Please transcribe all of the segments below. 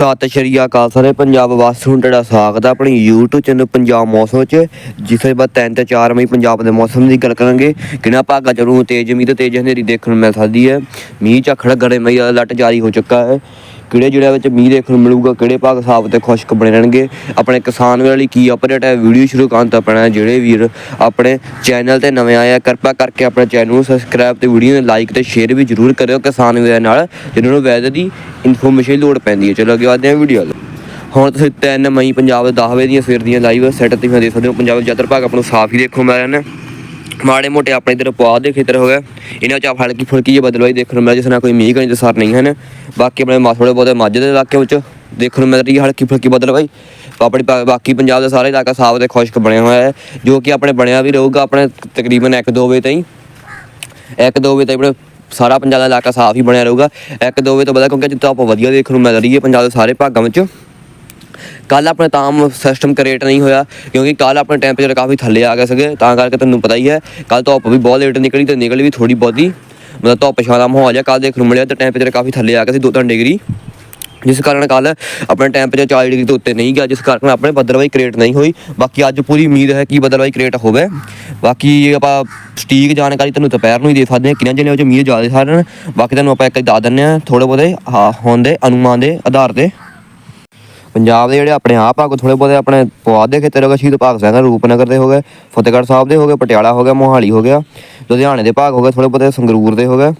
ਸਤਿ ਸ਼੍ਰੀ ਅਕਾਲ ਸਾਰੇ। ਪੰਜਾਬ ਵਾਸੀਆਂ ਨੂੰ ਤੁਹਾਡਾ ਸਵਾਗਤ ਹੈ ਆਪਣੀ YouTube ਚੈਨਲ ਪੰਜਾਬ ਮੌਸਮ ਚ ਜਿਸੇ ਬਾਅਦ 3 ਤੇ 4 ਮਈ ਪੰਜਾਬ ਦੇ ਮੌਸਮ ਦੀ ਗੱਲ ਕਰਾਂਗੇ। ਕਿਹਨਾਂ ਭਾਗਾਂ ਚ ਤੇਜ਼ ਮੀਂਹ ਤੇ ਤੇਜ਼ ਹਨੇਰੀ ਦੇਖਣ ਨੂੰ ਮਿਲ ਸਕਦੀ ਹੈ। ਮੀਂਹ ਝੱਖੜ ਗੜੇ ਮਈ ਦਾ ਲੱਟ ਜਾਰੀ ਹੋ ਚੁੱਕਾ ਹੈ। ਕਿਹੜੇ ਜ਼ਿਲ੍ਹਿਆਂ ਵਿੱਚ ਮੀਂਹ ਦੇਖਣ ਨੂੰ ਮਿਲੂਗਾ, ਕਿਹੜੇ ਭਾਗ ਸਾਫ਼ ਤੇ ਖੁਸ਼ਕ ਬਣੇ ਰਹਿਣਗੇ? ਆਪਣੇ ਕਿਸਾਨ ਵਾਲੀ ਕੀ ਅਪਡੇਟ ਹੈ? ਵੀਡੀਓ ਸ਼ੁਰੂ ਕਰਨ ਤੋਂ ਪਹਿਲਾਂ ਜਿਹੜੇ ਵੀਰ ਆਪਣੇ ਚੈਨਲ ਤੇ ਨਵੇਂ ਆਏ ਆ, ਕਿਰਪਾ ਕਰਕੇ ਆਪਣੇ ਚੈਨਲ ਨੂੰ ਸਬਸਕ੍ਰਾਈਬ ਤੇ ਵੀਡੀਓ ਨੂੰ ਲਾਈਕ ਤੇ ਸ਼ੇਅਰ ਵੀ ਜ਼ਰੂਰ ਕਰਿਓ ਕਿਸਾਨ ਵੀਰਾਂ ਨਾਲ ਜਿਨ੍ਹਾਂ ਨੂੰ ਵੈਦਰ ਦੀ ਇਨਫੋਰਮੇਸ਼ਨ ਲੋੜ ਪੈਂਦੀ ਹੈ। ਚਲੋ ਅੱਗੇ ਵਧਦੇ ਹਾਂ ਵੀਡੀਓ ਵੱਲ। ਹੁਣ ਤੁਸੀਂ 3 ਮਈ ਪੰਜਾਬ ਦੇ 10 ਵਜੇ ਦੀਆਂ ਸਵੇਰ ਦੀਆਂ ਲਾਈਵ ਸੈੱਟ ਤੁਸੀਂ ਦੇਖ ਸਕਦੇ ਹੋ ਪੰਜਾਬ ਦੇ ਜ਼ਿਆਦਾਤਰ ਭਾਗ ਆਪਾਂ ਨੂੰ ਸਾਫ਼ ਹੀ ਦੇਖੋ ਮਿਲ ਰਹੇ ਨੇ। ਮਾੜੇ ਮੋਟੇ ਆਪਣੇ ਇਧਰ ਪੁਆਧ ਦੇ ਖੇਤਰ ਹੋ ਗਏ। ਇਹਨਾਂ 'ਚ ਆਪ ਹਲਕੀ ਫੁਲਕੀ ਜਿਹੀ ਬਦਲਵਾਈ ਦੇਖਣ ਨੂੰ ਮਿਲ ਜਿਸ ਨਾਲ ਕੋਈ ਮੀਂਹ ਕਣੀ ਸਰ ਨਹੀਂ ਹਨ। ਬਾਕੀ ਆਪਣੇ ਮਾ ਥੋੜੇ ਬਹੁਤੇ ਮੱਝ ਦੇ ਇਲਾਕੇ ਵਿੱਚ ਦੇਖਣ ਨੂੰ ਮਿਲ ਰਹੀ ਹੈ ਹਲਕੀ ਫੁਲਕੀ ਬਦਲਵਾਈ। ਆਪਣੀ ਬਾਕੀ ਪੰਜਾਬ ਦਾ ਸਾਰਾ ਇਲਾਕਾ ਸਾਫ਼ ਤੇ ਖੁਸ਼ਕ ਬਣਿਆ ਹੋਇਆ ਹੈ, ਜੋ ਕਿ ਆਪਣੇ ਬਣਿਆ ਵੀ ਰਹੂਗਾ ਆਪਣੇ ਤਕਰੀਬਨ 1-2 ਵਜੇ ਤਾਈਂ। ਇੱਕ ਦੋ ਵਜੇ ਤੱਕ ਆਪਣੇ ਸਾਰਾ ਪੰਜਾਬ ਦਾ ਇਲਾਕਾ ਸਾਫ਼ ਹੀ ਬਣਿਆ ਰਹੂਗਾ। ਇੱਕ ਦੋ ਵਜੇ ਤੋਂ ਬਾਅਦ ਕਿਉਂਕਿ ਅੱਜ ਆਪਾਂ ਵਧੀਆ ਦੇਖਣ ਨੂੰ ਮਿਲ ਰਹੀ ਹੈ ਪੰਜਾਬ ਦੇ ਸਾਰੇ ਭਾਗਾਂ ਵਿੱਚ। ਕੱਲ ਆਪਣੇ ਤਾਂ ਸਿਸਟਮ ਕ੍ਰੀਏਟ ਨਹੀਂ ਹੋਇਆ ਕਿਉਂਕਿ ਕੱਲ ਆਪਣੇ ਟੈਂਪਰੇਚਰ ਕਾਫੀ ਥੱਲੇ ਆ ਗਏ ਸੀਗੇ ਤਾਂ ਕਰਕੇ ਤੁਹਾਨੂੰ ਪਤਾ ਹੀ ਹੈ ਕੱਲ ਧੁੱਪ ਵੀ ਬਹੁਤ ਲੇਟ ਨਿਕਲੀ ਤੇ ਨਿਕਲੀ ਵੀ ਥੋੜੀ ਬਹੁਤੀ। ਮਤਲਬ ਧੁੱਪ ਛਾਂ ਦਾ ਮਾਹੌਲ ਹੈ ਕੱਲ ਦੇਖਣ ਨੂੰ ਮਿਲਿਆ ਤੇ ਟੈਂਪਰੇਚਰ ਕਾਫੀ ਥੱਲੇ ਆ ਗਿਆ ਸੀ 2-3 ਡਿਗਰੀ। ਜਿਸ ਕਾਰਨ ਕੱਲ ਆਪਣੇ ਟੈਂਪਰੇਚਰ 40 ਡਿਗਰੀ ਤੋਂ ਉੱਤੇ ਨਹੀਂ ਗਿਆ ਜਿਸ ਕਾਰਨ ਆਪਣੇ ਬੱਦਲਵਾਈ ਕ੍ਰੀਏਟ ਨਹੀਂ ਹੋਈ। ਬਾਕੀ ਅੱਜ ਪੂਰੀ ਉਮੀਦ ਹੈ ਕਿ ਬੱਦਲਵਾਈ ਕ੍ਰੀਏਟ ਹੋਵੇ। ਬਾਕੀ ਆਪਾਂ ਸਟੀਕ ਜਾਣਕਾਰੀ ਤੁਹਾਨੂੰ ਦੁਪਹਿਰ ਨੂੰ ਹੀ ਦੇ ਸਕਦੇ ਹਾਂ ਕਿੰਨਾਂ ਜ਼ਿਲ੍ਹਿਆਂ ਵਿੱਚ ਉਮੀਦ ਜ਼ਿਆਦਾ ਸਾਰਨ ਬਾਕੀ ਤੁਹਾਨੂੰ ਆਪਾਂ ਇੱਕ ਦੱਸ ਦਿੰਦੇ ਹਾਂ ਥੋੜੇ ਬਹੁਤੇ ਹਾਂ, ਹੋਣ ਦੇ ਅਨੁਮਾਨ ਦੇ ਆਧਾਰ ਤੇ। ਪੰਜਾਬ ਦੇ ਜਿਹੜੇ ਆਪਣੇ ਆਪ ਭਾਗ ਥੋੜੇ ਬਹੁਤੇ ਆਪਣੇ ਪੁਆਧ ਦੇ ਖੇਤਰ ਹੋ ਗਏ ਸ਼ਹੀਦ ਭਗਤ ਸਿੰਘ ਰੂਪਨਗਰ ਦੇ ਹੋ ਗਏ, ਫਤਿਹਗੜ੍ਹ ਸਾਹਿਬ ਦੇ ਹੋ ਗਏ, ਪਟਿਆਲਾ ਹੋ ਗਿਆ, ਮੋਹਾਲੀ ਹੋ ਗਿਆ, ਲੁਧਿਆਣੇ ਦੇ ਭਾਗ ਹੋ ਗਏ ਥੋੜੇ ਬਹੁਤੇ ਸੰਗਰੂਰ ਦੇ ਹੋ ਗਏ।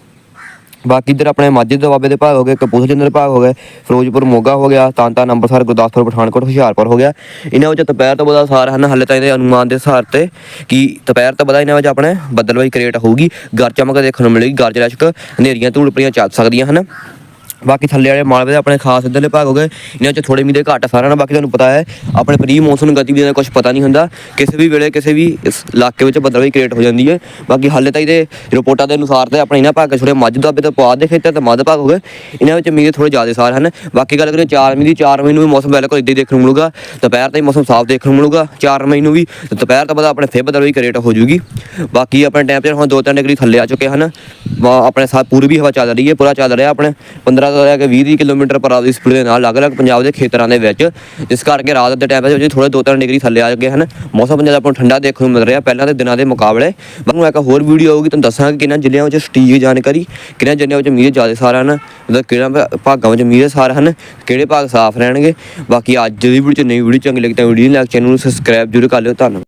ਬਾਕੀ ਇੱਧਰ ਆਪਣੇ ਮਾਝੇ ਦੇ ਬਾਬੇ ਦੇ ਭਾਗ ਹੋ ਗਏ, ਕਪੂਰਥਲੇ ਦੇ ਭਾਗ ਹੋ ਗਏ, ਫਿਰੋਜ਼ਪੁਰ ਮੋਗਾ ਹੋ ਗਿਆ ਤਾਂ ਅੰਮ੍ਰਿਤਸਰ, ਗੁਰਦਾਸਪੁਰ, ਪਠਾਨਕੋਟ, ਹੁਸ਼ਿਆਰਪੁਰ ਹੋ ਗਿਆ। ਇਹਨਾਂ ਵਿੱਚ ਦੁਪਹਿਰ ਤੋਂ ਬਾਅਦ ਸਾਰ ਹਨ, ਹੱਲੇ ਤਾਂ ਇਹਦੇ ਅਨੁਮਾਨ ਦੇ ਹਿਸਾਬ ਤੇ ਕਿ ਦੁਪਹਿਰ ਤੋਂ ਬਾਅਦ ਇਹਨਾਂ ਵਿੱਚ ਆਪਣੇ ਬੱਦਲਵਾਈ ਕ੍ਰੀਏਟ ਹੋਊਗੀ ਗਰ ਚਮਕ ਦੇਖਣ ਨੂੰ ਮਿਲੇਗੀ, ਗਰਜ ਰਸ਼ਕ, ਹਨੇਰੀਆਂ ਧੂੜਪੜੀਆਂ ਚੱਲ ਸਕਦੀਆਂ ਹਨ। ਬਾਕੀ ਥੱਲੇ ਵਾਲੇ ਮਾਲਵੇ ਦੇ ਆਪਣੇ ਖਾਸ ਇੱਧਰਲੇ ਭਾਗ ਹੋ ਗਏ। ਇਹਨਾਂ 'ਚ ਥੋੜੇ ਮੀਂਹ ਦੇ ਘੱਟ ਸਾਰਿਆਂ ਨਾਲ, ਬਾਕੀ ਤੁਹਾਨੂੰ ਪਤਾ ਹੈ, ਆਪਣੇ ਪ੍ਰੀ ਮੌਨਸੂਨ ਗਤੀਵਿਧੀਆਂ ਦਾ ਕੁਝ ਪਤਾ ਨਹੀਂ ਹੁੰਦਾ। ਕਿਸੇ ਵੀ ਵੇਲੇ ਕਿਸੇ ਵੀ ਇਸ ਇਲਾਕੇ ਵਿੱਚ ਬਦਲਾਅ ਕ੍ਰੀਏਟ ਹੋ ਜਾਂਦੀ ਹੈ। ਬਾਕੀ ਹਾਲੇ ਤਾਂ ਇਹਦੇ ਰਿਪੋਰਟਾਂ ਦੇ ਅਨੁਸਾਰ ਤੇ ਆਪਣੇ ਇਹਨਾਂ ਭਾਗ ਥੋੜੇ ਮੱਝ ਦੁਆਬੇ ਤੇ ਪੁਆਧ ਦੇ ਖੇਤਰ ਤੇ ਮੱਧ ਭਾਗ ਹੋ ਗਏ। ਇਹਨਾਂ ਵਿੱਚ ਮੀਂਹ ਦੇ ਥੋੜੇ ਜ਼ਿਆਦਾ ਸਾਰ ਹਨ। ਬਾਕੀ ਗੱਲ ਕਰੀਏ 4 ਮਈ ਦੀ 4 ਮਈ ਨੂੰ ਵੀ ਮੌਸਮ ਬਿਲਕੁਲ ਇਦਾਂ ਹੀ ਦੇਖਣ ਨੂੰ ਮਿਲੂਗਾ। ਦੁਪਹਿਰ ਤਾਈਂ ਮੌਸਮ ਸਾਫ਼ ਦੇਖਣ ਨੂੰ ਮਿਲੂਗਾ 4 ਮਈ ਨੂੰ ਵੀ। ਦੁਪਹਿਰ ਤੋਂ ਬਾਅਦ ਆਪਣੇ ਫਿਰ ਬਦਲਾਅ ਕ੍ਰੀਏਟ ਹੋ ਜੂਗੀ। ਬਾਕੀ ਆਪਣੇ ਟੈਂਪਰੇਚਰ ਹੁਣ 2-3 ਡਿਗਰੀ ਥੱਲੇ ਆ ਚੁੱਕੇ ਹਨ। ਵਾ- ਆਪਣੇ ਸਾਥ ਪੂਰਬੀ ਹਵਾ ਚੱਲ ਰਹੀ ਹੈ, ਪੂਰਾ ਚੱਲ ਰਿਹਾ ਆਪਣੇ। 15 ਤੋਂ ਲੈ ਕੇ 20 ਕਿਲੋਮੀਟਰ ਪਰ ਆਵਰ ਦੀ ਸਪੀਡ ਦੇ ਨਾਲ ਅਲੱਗ-ਅਲੱਗ ਪੰਜਾਬ ਦੇ ਖੇਤਰਾਂ ਦੇ ਵਿੱਚ ਜਿਸ ਕਰਕੇ ਰਾਤ ਦੇ ਟੈਂਪਰੇਚਰ ਵਿੱਚ ਥੋੜੇ 2-3 ਡਿਗਰੀ ਥੱਲੇ ਆ ਗਏ ਹਨ। ਮੌਸਮ ਪੰਜਾਬ ਆਪਾਂ ਨੂੰ ਠੰਡਾ ਦੇਖਣ ਨੂੰ ਮਿਲ ਰਿਹਾ ਪਹਿਲਾਂ ਦੇ ਦਿਨਾਂ ਦੇ ਮੁਕਾਬਲੇ। ਮੈਨੂੰ ਇੱਕ ਹੋਰ ਵੀਡੀਓ ਆਊਗੀ, ਤੁਹਾਨੂੰ ਦੱਸਾਂਗੇ ਕਿਹਨਾਂ ਜ਼ਿਲ੍ਹਿਆਂ ਵਿੱਚ ਸਟੀਕ ਜਾਣਕਾਰੀ, ਕਿਹਨਾਂ ਜ਼ਿਲ੍ਹਿਆਂ ਵਿੱਚ ਮੀਂਹ ਜ਼ਿਆਦਾ ਸਾਰਾ ਹਨ, ਮਤਲਬ ਕਿਹੜਾ ਭਾਗਾਂ ਵਿੱਚ ਮੀਂਹ ਸਾਰਾ ਹਨ, ਕਿਹੜੇ ਭਾਗ ਸਾਫ਼ ਰਹਿਣਗੇ। ਬਾਕੀ ਅੱਜ ਦੀ ਵੀਡੀਓ ਚ ਨਈ ਵੀਡੀਓ ਚੰਗੀ ਲੱਗੀ ਤਾਂ ਵੀਡੀਓ ਲਾਈਕ ਚੈਨਲ ਨੂੰ ਸਬਸਕ੍ਰਾਈਬ ਜ਼ਰੂਰ ਕਰ ਲਿਓ। ਧੰਨਵਾਦ।